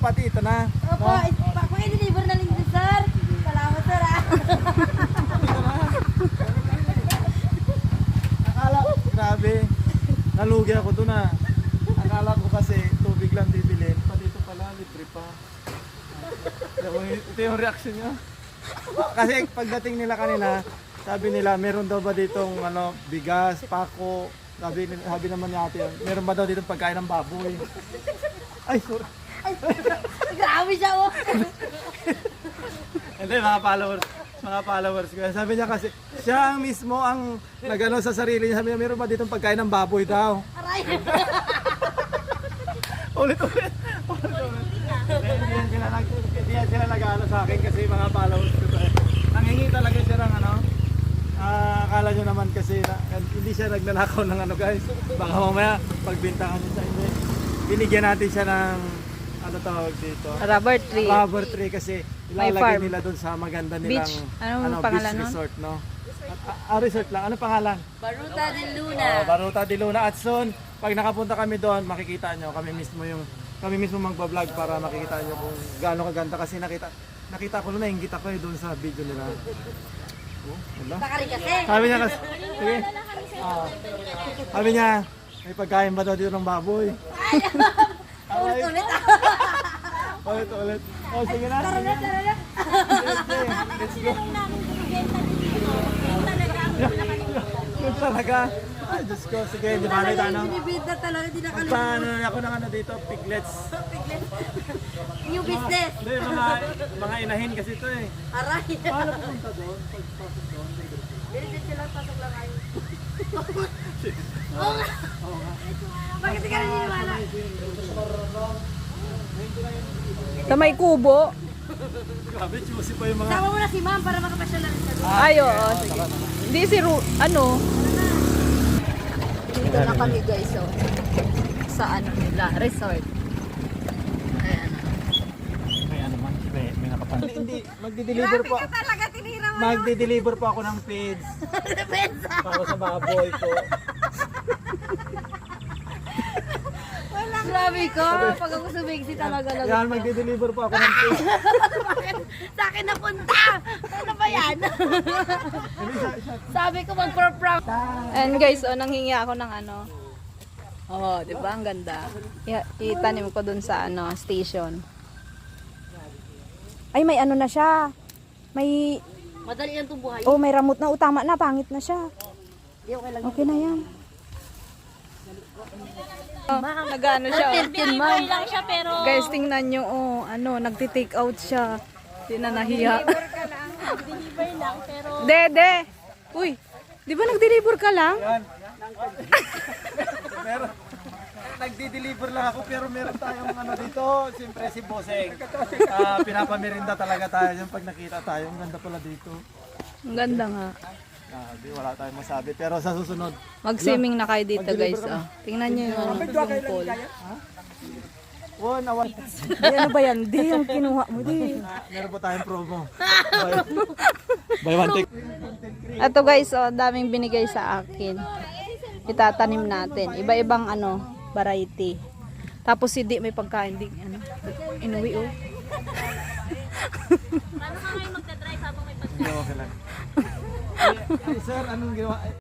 pati ito, na. Opo, No? pa- kung i-deliver na lang din, sir. Salamat, sir, ah. Akala ko, grabe. Nalugi ako doon ah. Akala ko kasi tubig lang bibilin. Pati ito pala, libre pa. Ito yung reaction niya. Kasi pagdating nila kanina, sabi nila, meron daw ba ditong ano, bigas, pako, sabi, sabi naman ni ate, meron ba daw ditong pagkain ng baboy? Ay, sorry. Grabe siya, oh. Hindi, mga followers. Mga followers ko. Sabi niya kasi, siya ang mismo ang nagano sa sarili niya. Sabi niya, meron ba ditong pagkain ng baboy daw? Aray. Ulit ulit. Ulit ulit. Hindi yan sila nag hindi yan sila nag-ano sa akin kasi mga followers ko. Nangingi talaga siya ng ano. Ah, akala nyo naman kasi na, hindi siya nagnanakaw ng ano guys. Baka mamaya pagbintangan niya siya. Hindi. Binigyan natin siya ng ano tawag dito. Rubber tree. Rubber tree kasi ilalagay farm. nila doon sa maganda nilang Beach. Anong pangalan beach nun? resort no. Ah, ah, resort lang. Ano pangalan? Baruta de Luna. Oh, Baruta de Luna at soon, pag nakapunta kami doon, makikita nyo, kami mismo yung kami mismo magba-vlog para makikita nyo kung gaano kaganda kasi nakita nakita ko na nainggit ako eh doon sa video nila. Oh, wala. Sabi niya kasi, sige. Ah, sabi niya, may pagkain ba daw dito ng baboy? Ulit-ulit, ah. Ulit, ulit. Oh, sige na. Tara na, tara na. Let's go. Yun talaga. Ay, Diyos ko. Sige, di ba na ano? Binibida talaga, di nakalimutan. Paano na ako ng ano dito? Piglets. New business. Hindi, mga, mga inahin kasi ito eh. Aray. Paano pupunta doon? Diretso lang, pasok lang kayo. Oo nga. Bakit ka naniniwala? Sa may kubo. Grabe, juicy pa yung mga... Sama mo na si ma'am para makapasyal lang siya. Ay, oo. Sige. Hindi si Ru... Ano? Dito na kami guys, oh. Sa ano nila, resort. Ayan. May ano man, may, may nakapan. Hindi, magdi-deliver po. Talaga tinira mo. Magdi-deliver po ako ng feeds Depensa. para sa baboy ko. Grabe ko. Pag ako sumigsi talaga lang. Yan, magdi-deliver po ako ng feeds. Sa akin napunta. Ano ba yan? Sabi ko mag-proud. And guys, oh, nanghingi ako ng ano. Oh, di ba? Ang ganda. I- itanim ko dun sa ano, station. Ay, may ano na siya. May, Madali yan itong buhay. oh, may ramot na. Utama na, pangit na siya. Di okay lang. Okay na yan. Oh, nag-ano siya. oh. Deliver lang siya pero... Guys, tingnan nyo, oh, ano, nagti-take out siya. Di na nahiya. Deliver lang pero... Dede! Uy, di ba nag-deliver ka lang? Yan. meron. Nagdi-deliver lang ako pero meron tayong ano dito, siyempre si Boseng. Ah, pinapamirinda talaga tayo yung pag nakita tayo. Ang ganda pala dito. Ang ganda nga. Di wala tayong masabi pero sa susunod. Mag-swimming na kayo dito, guys. Oh. Tingnan nyo yung ano, yung pool. One, awan. Di, ano ba yan? Di, yung kinuha mo, di. Meron po tayong promo. Buy, buy one take. Ito guys, oh, daming binigay sa akin. Itatanim natin. Iba-ibang ano, variety. Tapos si Di may pagkain. Di, ano, inuwi oh. Hindi okay lang. Ay, sir, anong ginawa?